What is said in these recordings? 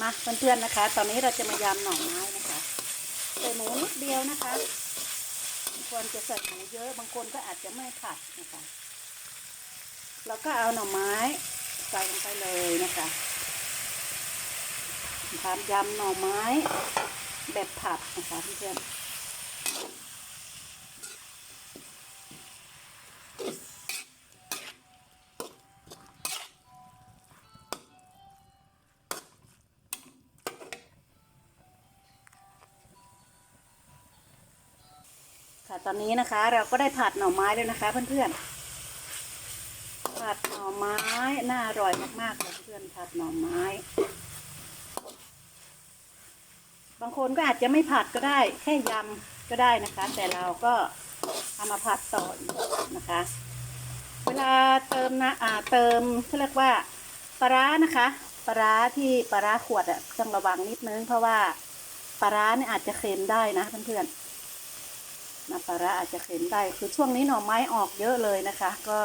มาเพื่อนๆนะคะ ตอนนี้เราจะมายำหน่อไม้นะคะใส่หมูนิดเดียวนะคะบางคนจะใส่หมูเยอะบางคนก็อาจจะไม่ผัดนะคะเราก็เอาหน่อไม้ใส่ลงไปเลยนะคะทำยำหน่อไม้แบบผัดนะคะเพื่อนๆ ตอนนี้นะคะเราก็ได้ผัดหน่อไม้แล้วนะคะเพื่อนๆ ผัดหน่อไม้น่าอร่อยมากๆเลยเพื่อนผัดหน่อไม้ บางคนก็อาจจะไม่ผัดก็ได้ แค่ยำก็ได้นะคะ แต่เราก็เอามาผัดต่ออีกนะคะ เวลาเติมนะอ่าเติมเขาเรียกว่าปลาร้านะคะปลาร้าที่ปลาร้าขวดอะต้องระวังนิดนึงเพราะว่าปลาร้าเนี่ยอาจจะเค็มได้นะเพื่อนๆ น้ำปลาร้าอาจจะเค็มได้ คือช่วงนี้หน่อไม้ออกเยอะเลยนะคะ ก็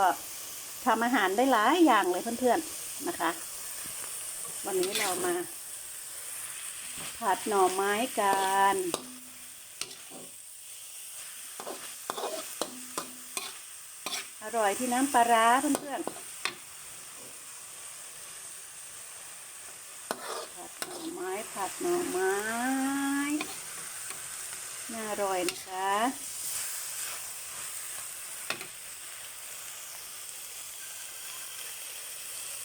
ทำอาหารได้หลายอย่างเลยเพื่อนๆนะคะ วันนี้เรามา ผัดหน่อไม้กันอร่อยที่น้ำปลาร้าเพื่อนๆผัดหน่อไม้ผัดหน่อไม้ น่าอร่อยนะคะ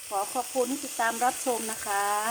ขอขอบคุณที่ติดตามรับชมนะคะ